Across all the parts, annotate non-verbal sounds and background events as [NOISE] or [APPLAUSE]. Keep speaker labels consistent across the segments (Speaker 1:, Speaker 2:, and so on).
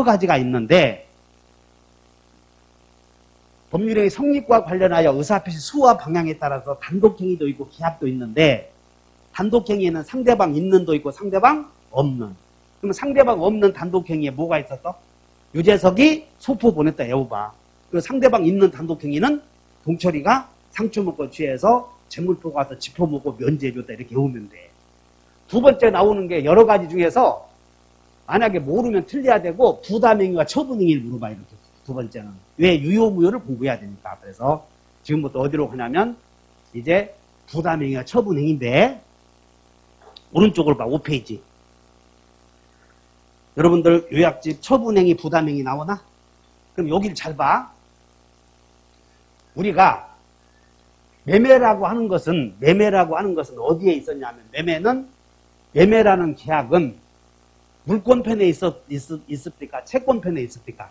Speaker 1: 여러 가지가 있는데 법률의 성립과 관련하여 의사표시 수와 방향에 따라서 단독행위도 있고 기합도 있는데 단독행위에는 상대방 있는도 있고 상대방 없는. 그러면 상대방 없는 단독행위에 뭐가 있었어? 유재석이 소포 보냈다 애호봐. 그 상대방 있는 단독행위는 동철이가 상추 먹고 취해서 재물포 가서 지퍼 먹고 면제해줬다 이렇게 외우면 돼. 두 번째 나오는 게 여러 가지 중에서 만약에 모르면 틀려야 되고 부담행위와 처분행위를 물어봐 이렇게 두 번째는 왜 유효무효를 공부해야 되니까 그래서 지금부터 어디로 가냐면 이제 부담행위와 처분행위인데 오른쪽으로 봐 5페이지 여러분들 요약집 처분행위 부담행위 나오나? 그럼 여기를 잘 봐. 우리가 매매라고 하는 것은 매매라고 하는 것은 어디에 있었냐면 매매는 매매라는 계약은 물권편에 있었, 있, 있습니까? 채권편에 있습니까?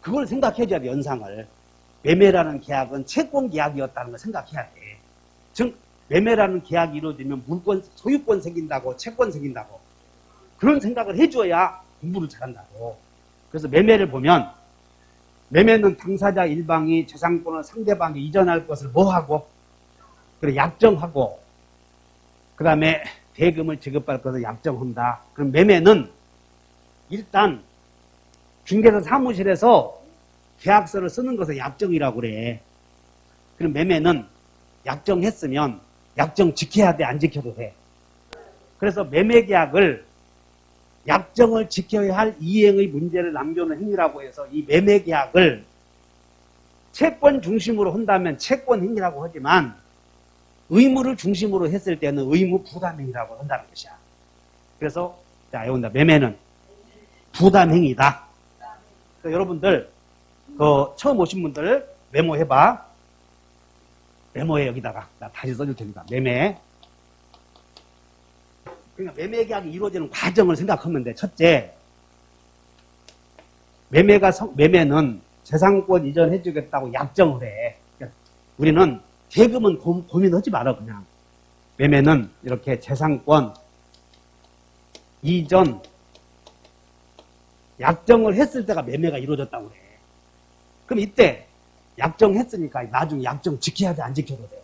Speaker 1: 그걸 생각해줘야 돼, 연상을. 매매라는 계약은 채권 계약이었다는 걸 생각해야 돼. 즉, 매매라는 계약이 이루어지면 물권, 소유권 생긴다고, 채권 생긴다고. 그런 생각을 해줘야 공부를 잘한다고. 그래서 매매를 보면, 매매는 당사자 일방이 재산권을 상대방에 이전할 것을 뭐하고, 그래, 약정하고, 그 다음에 대금을 지급할 것을 약정한다. 그럼 매매는 일단 중개사 사무실에서 계약서를 쓰는 것을 약정이라고 그래. 그럼 매매는 약정했으면 약정 지켜야 돼, 안 지켜도 돼. 그래서 매매 계약을 약정을 지켜야 할 이행의 문제를 남겨놓은 행위라고 해서 이 매매 계약을 채권 중심으로 한다면 채권 행위라고 하지만 의무를 중심으로 했을 때는 의무 부담행위라고 한다는 것이야. 그래서 자, 여기다 매매는 부담행위다. 그래서 여러분들 그 처음 오신 분들 메모해봐. 메모해 여기다가 나 다시 써줄 테니까 매매. 그러니까 매매 계약이 이루어지는 과정을 생각하면 돼. 첫째, 매매가 성- 매매는 재산권 이전해주겠다고 약정을 해. 그러니까 우리는 대금은 고, 고민하지 마라 그냥. 매매는 이렇게 재산권 이전 약정을 했을 때가 매매가 이루어졌다고 그래. 그럼 이때 약정했으니까 나중에 약정 지켜야 돼, 안 지켜도 돼.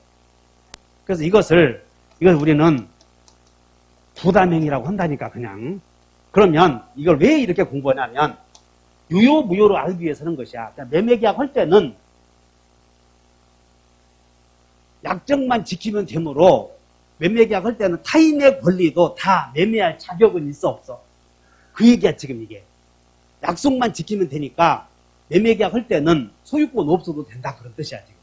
Speaker 1: 그래서 이것을, 이걸 우리는 부담행위라고 한다니까, 그냥. 그러면 이걸 왜 이렇게 공부하냐면, 유효, 무효로 알기 위해서 하는 것이야. 그러니까 매매계약 할 때는 약정만 지키면 되므로 매매 계약 할 때는 타인의 권리도 다 매매할 자격은 있어, 없어? 그 얘기야, 지금 이게. 약속만 지키면 되니까 매매 계약 할 때는 소유권 없어도 된다 그런 뜻이야 지금.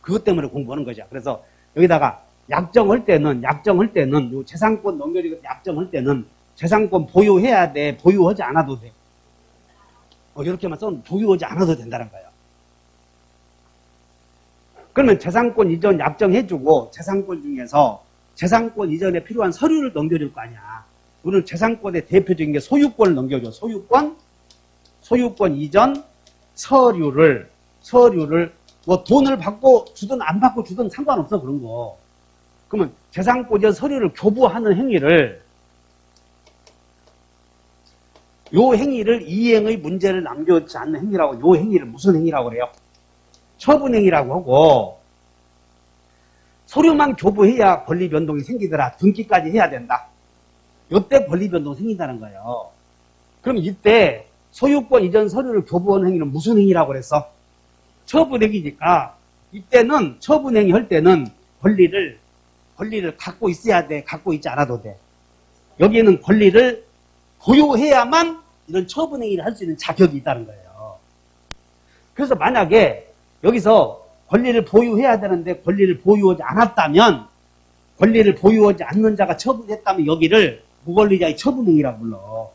Speaker 1: 그것 때문에 공부하는 거죠. 그래서 여기다가 약정할 때는 약정할 때는 요 재산권 넘겨주고 약정할 때는 재산권 보유해야 돼. 보유하지 않아도 돼. 어, 이렇게만 써면 보유하지 않아도 된다는 거예요. 그러면 재산권 이전 약정해주고 재산권 중에서 재산권 이전에 필요한 서류를 넘겨줄 거 아니야. 우리는 재산권의 대표적인 게 소유권을 넘겨줘. 소유권, 소유권 이전 서류를 서류를 뭐 돈을 받고 주든 안 받고 주든 상관없어 그런 거. 그러면 재산권 이전 서류를 교부하는 행위를 요 행위를 이행의 문제를 남겨지 않는 행위라고 요 행위를 무슨 행위라고 그래요? 처분행위라고 하고 서류만 교부해야 권리 변동이 생기더라. 등기까지 해야 된다. 요때 권리 변동 생긴다는 거예요. 그럼 이때 소유권 이전 서류를 교부하는 행위는 무슨 행위라고 그랬어? 처분행위니까 이때는 처분행위 할 때는 권리를 권리를 갖고 있어야 돼. 갖고 있지 않아도 돼. 여기에는 권리를 보유해야만 이런 처분행위를 할 수 있는 자격이 있다는 거예요. 그래서 만약에 여기서 권리를 보유해야 되는데 권리를 보유하지 않았다면 권리를 보유하지 않는 자가 처분했다면 여기를 무권리자의 처분행위라고 불러.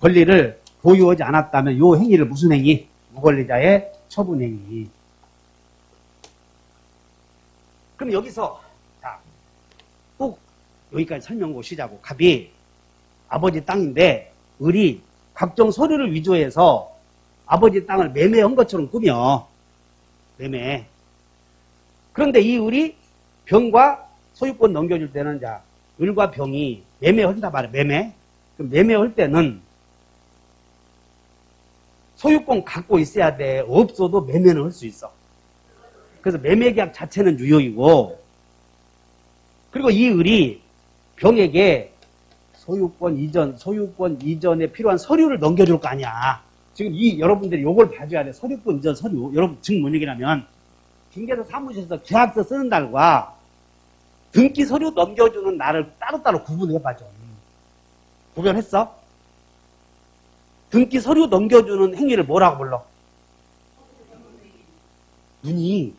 Speaker 1: 권리를 보유하지 않았다면 요 행위를 무슨 행위? 무권리자의 처분행위. 그럼 여기서 자, 꼭 여기까지 설명 보시자고. 갑이 아버지 땅인데 을이 각종 서류를 위조해서 아버지 땅을 매매한 것처럼 꾸며 매매. 그런데 이 을이 병과 소유권 넘겨줄 때는 자 을과 병이 매매한다 말이야 매매. 그럼 매매할 때는 소유권 갖고 있어야 돼. 없어도 매매는 할 수 있어. 그래서 매매 계약 자체는 유효이고, 그리고 이 을이 병에게 소유권 이전, 소유권 이전에 필요한 서류를 넘겨줄 거 아니야. 지금 이 여러분들이 요걸 봐줘야 돼. 서류권 이전 서류. 여러분 얘기냐면, 징계서 사무실에서 계약서 쓰는 날과 등기 서류 넘겨주는 날을 따로따로 구분해봐 좀. 구별했어? 등기 서류 넘겨주는 행위를 뭐라고 불러? 눈이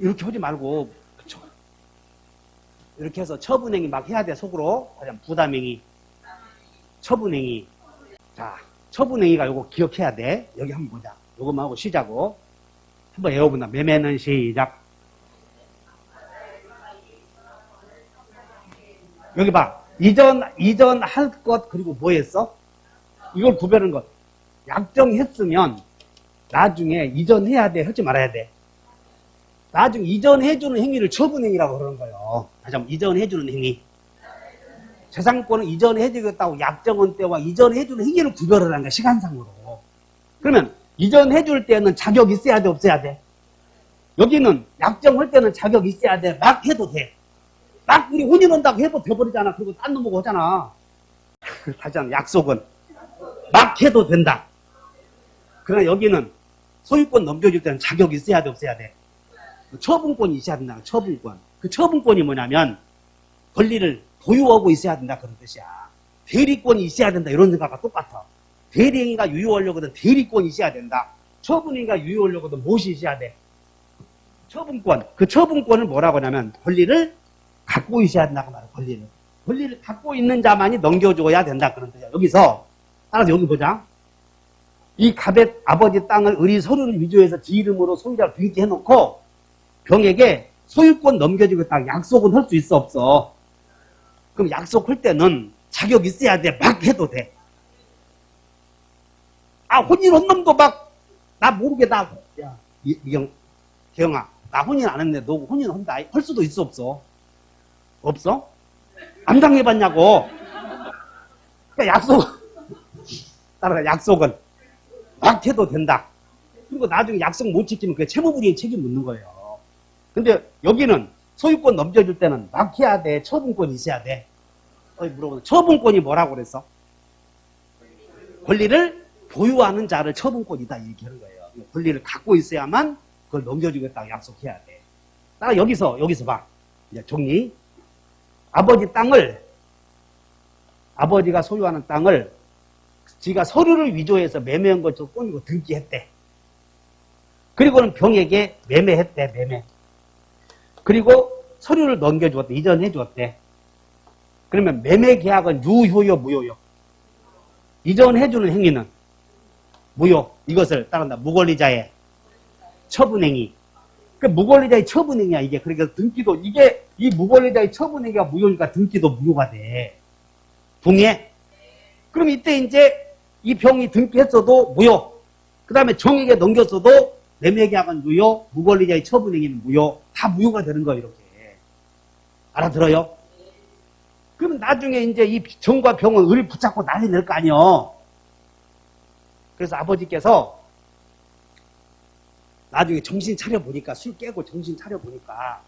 Speaker 1: 이렇게 하지 말고 그쵸? 이렇게 해서 처분행위 막 해야 돼 속으로 그냥 부담행위 처분행위 자 처분행위가 요거 기억해야 돼. 여기 한번 보자. 요것만 하고 쉬자고. 한번 외워본다. 매매는 시작. 여기 봐. 이전 이전 할 것 그리고 뭐 했어? 이걸 구별하는 것. 약정했으면 나중에 이전해야 돼. 하지 말아야 돼. 나중에 이전해주는 행위를 처분행위라고 그러는 거예요. 다시 한번 이전해주는 행위. 재산권을 이전해 주겠다고 약정은 때와 이전해 주는 행위를 구별을 하는 거야, 시간상으로. 그러면 이전해 줄 때는 자격 있어야 돼, 없어야 돼? 여기는 약정할 때는 자격 있어야 돼, 막 해도 돼. 막 우리 혼인한다고 해도 돼버리잖아. 그리고 딴 놈하고 하잖아. [LAUGHS] 다시 한번 약속은 막 해도 된다. 그러나 여기는 소유권 넘겨줄 때는 자격 있어야 돼, 없어야 돼? 처분권이 있어야 된다. 처분권. 그 처분권이 뭐냐면 권리를 보유하고 있어야 된다 그런 뜻이야. 대리권이 있어야 된다 이런 생각과 똑같아. 대리행위가 유효하려거든 대리권이 있어야 된다. 처분행위가 유효하려거든 무엇이 있어야 돼? 처분권. 그 처분권을 뭐라고 하냐면 권리를 갖고 있어야 된다 그 말이야. 권리를. 권리를 갖고 있는 자만이 넘겨줘야 된다 그런 뜻이야. 여기서 따라서 여기 보자. 이 갑의 아버지 땅을 의리 서류를 위조해서 지 이름으로 소유자를 등기해놓고 병에게 소유권 넘겨주겠다 약속은 할 수 있어 없어 그럼 약속할 때는 자격 있어야 돼. 막 해도 돼 아 혼인 한 놈도 막 나 모르게 나 야 이- 이경 기영아 나 혼인 안 했는데 너 혼인 한다. 할 수도 있어 없어? 없어? 안 당해봤냐고? 그러니까 약속 따라가 약속은 막 해도 된다. 그리고 나중에 약속 못 지키면 그게 채무불이행 책임 묻는 거예요. 근데 여기는 소유권 넘겨줄 때는 막 해야 돼. 처분권이 있어야 돼. 어이 물어보는 처분권이 뭐라고 그랬어? 권리를 보유하는 자를 처분권이다 이렇게 하는 거예요. 권리를 갖고 있어야만 그걸 넘겨주겠다고 약속해야 돼. 나 여기서 여기서 봐. 이제 정리. 아버지 땅을 아버지가 소유하는 땅을 지가 서류를 위조해서 매매한 것처럼 꾸미고 등기했대. 그리고는 병에게 매매했대, 매매. 그리고 서류를 넘겨주었대, 이전해 주었대. 그러면 매매 계약은 유효요, 무효요? 이전해주는 행위는 무효. 이것을 따른다. 무권리자의 처분행위. 그 무권리자의 처분행위야, 이게. 그러니까 등기도, 이게, 이 무권리자의 처분행위가 무효니까 등기도 무효가 돼. 동의해? 그럼 이때 이제 이 병이 등기했어도 무효. 그 다음에 정에게 넘겼어도 매매계약은 무효, 무권리자의 처분행위는 무효, 다 무효가 되는 거예요, 이렇게. 알아들어요? 그럼 나중에 이제 이 정과 병은 을 붙잡고 난리 낼 거 아니요. 그래서 아버지께서 나중에 정신 차려 보니까 술 깨고 정신 차려 보니까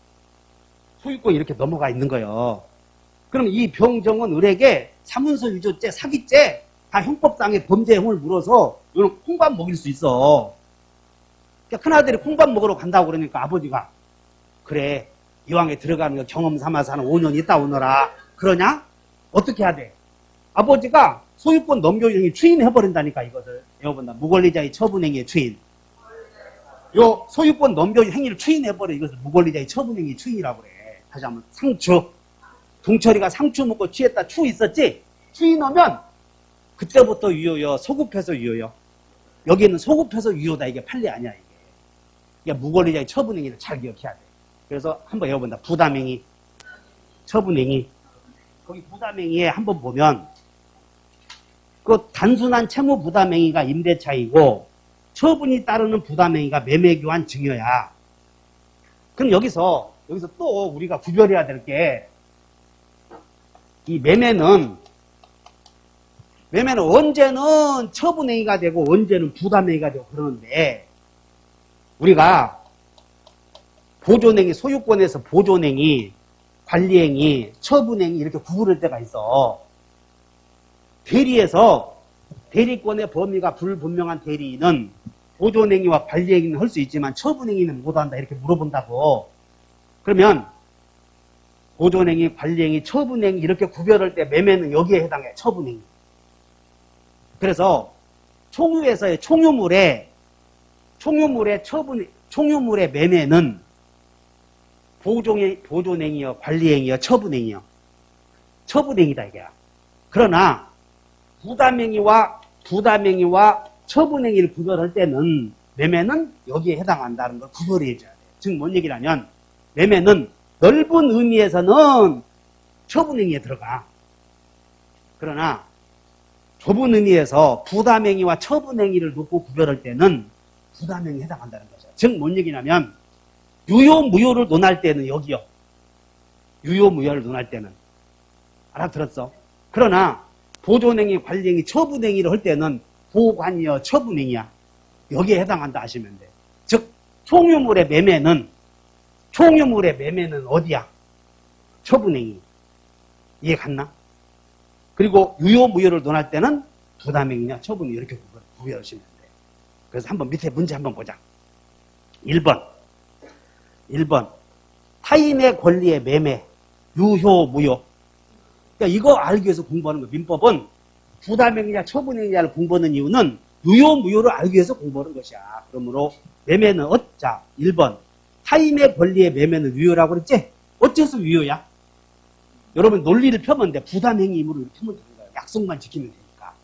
Speaker 1: 소유권이 이렇게 넘어가 있는 거예요. 그럼 이 병정은 을에게 사문서 유조죄, 사기죄 다 형법상의 범죄 형을 물어서 이런 콩밥 먹일 수 있어. 그러니까 큰아들이 콩밥 먹으러 간다고 그러니까 아버지가 그래 이왕에 들어가는 거 경험 삼아서 한 5년 있다 오너라. 그러냐? 어떻게 해야 돼? 아버지가 소유권 넘겨주는 추인해버린다니까 이것을. 여러분들 무권리자의 처분행위의 추인. 요 소유권 넘겨준 행위를 추인해버려. 이것을 무권리자의 처분행위 추인이라고 그래. 다시 한번 상추. 동철이가 상추 먹고 취했다. 추 있었지? 추인하면 그때부터 유효요 소급해서 유효요 여기는 소급해서 유효다. 이게 판례 아니야 이게 그러니까 무권리자의 처분행위를 잘 기억해야 돼. 그래서 한번 외워본다. 부담행위, 처분행위. 거기 부담행위에 한번 보면 그 단순한 채무 부담행위가 임대차이고 처분이 따르는 부담행위가 매매교환 증여야. 그럼 여기서 여기서 또 우리가 구별해야 될 게 이 매매는 매매는 언제는 처분행위가 되고 언제는 부담행위가 되고 그러는데 우리가 보존행위, 소유권에서 보존행위, 관리행위, 처분행위 이렇게 구분할 때가 있어. 대리에서 대리권의 범위가 불분명한 대리인은 보존행위와 관리행위는 할 수 있지만 처분행위는 못한다 이렇게 물어본다고. 그러면 보존행위, 관리행위, 처분행위 이렇게 구별할 때 매매는 여기에 해당해 처분행위. 그래서 총유에서의 총유물의 총유물의 처분 총유물의 매매는 보존행 보존행위여 관리행위여 처분행위여 처분행위다 이게. 그러나 부담행위와 부담행위와 처분행위를 구별할 때는 매매는 여기에 해당한다는 걸 구별해 줘야 돼. 즉 뭔 얘기냐면 매매는 넓은 의미에서는 처분행위에 들어가. 그러나 좁은 의미에서 부담행위와 처분행위를 놓고 구별할 때는 부담행위에 해당한다는 거죠. 즉, 뭔 얘기냐면, 유효, 무효를 논할 때는 여기요. 유효, 무효를 논할 때는. 알아들었어? 그러나, 보존행위, 관리행위, 처분행위를 할 때는 보관이여, 처분행위야. 여기에 해당한다 하시면 돼. 즉, 총유물의 매매는, 총유물의 매매는 어디야? 처분행위. 이해 갔나? 그리고 유효, 무효를 논할 때는 부담행위냐, 처분이 이렇게 구별- 구별하시면 돼. 그래서 한번 밑에 문제 한번 보자. 1번. 1번. 타인의 권리의 매매, 유효, 무효. 그러니까 이거 알기 위해서 공부하는 거야. 민법은 부담행위냐, 처분행위냐를 공부하는 이유는 유효, 무효를 알기 위해서 공부하는 것이야. 그러므로 매매는 어, 자, 1번. 타인의 권리의 매매는 유효라고 그랬지? 어째서 유효야? 여러분 논리를 펴면 돼. 부담행위 의무를 펴면 되는 거야. 약속만 지키면 되니까.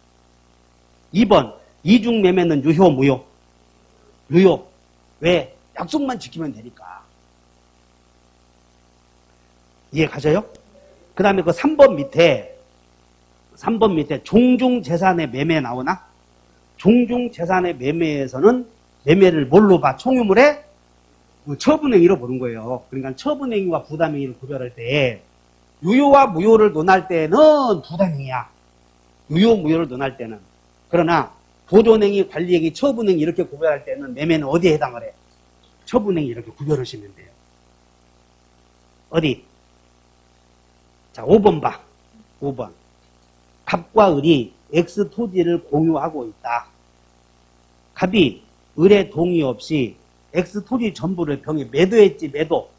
Speaker 1: 2번. 이중 매매는 유효, 무효? 유효. 왜? 약속만 지키면 되니까. 이해 가셔요? 그 다음에 그 3번 밑에, 3번 밑에 종중 재산의 매매 나오나? 종중 재산의 매매에서는 매매를 뭘로 봐? 총유물의 그 처분행위로 보는 거예요. 그러니까 처분행위와 부담행위를 구별할 때 유효와 무효를 논할 때는 부담행위야. 유효, 무효를 논할 때는. 그러나 보존행위, 관리행위, 처분행위 이렇게 구별할 때는 매매는 어디에 해당을 해? 처분행위 이렇게 구별하시면 돼요. 어디? 자, 5번 봐. 5번. 갑과 을이 X 토지를 공유하고 있다. 갑이 을의 동의 없이 X 토지 전부를 병에 매도했지, 매도.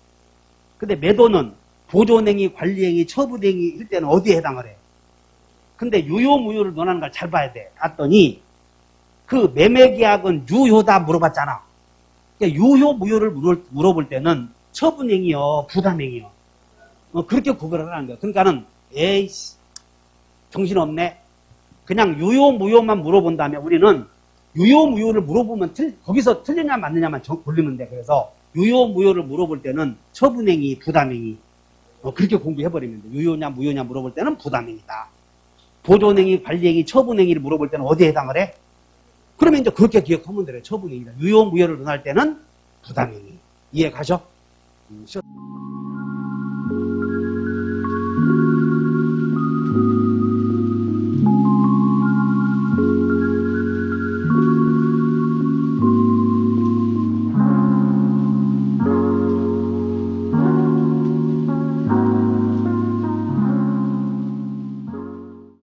Speaker 1: 근데 매도는 보존행위, 관리행위, 처분행위 일 때는 어디에 해당을 해? 근데 유효, 무효를 논하는 걸 잘 봐야 돼. 봤더니 그 매매 계약은 유효다 물어봤잖아. 그러니까 유효, 무효를 물어- 물어볼 때는 처분행위요, 부담행위요. 어, 그렇게 구별하라는 거야. 그러니까는 에이씨 정신없네. 그냥 유효, 무효만 물어본다면 우리는 유효, 무효를 물어보면 틀- 거기서 틀리냐 맞느냐만 정- 돌리면 돼. 그래서 유효, 무효를 물어볼 때는 처분행위, 부담행위 어, 그렇게 공부해버리면 돼. 유효냐, 무효냐 물어볼 때는 부담행위다. 보존행위, 관리행위, 처분행위를 물어볼 때는 어디에 해당을 해? 그러면 이제 그렇게 기억하면 돼요. 처분행위다. 유효, 무효를 논할 때는 부담행위. 이해 가죠? 음, 쉬-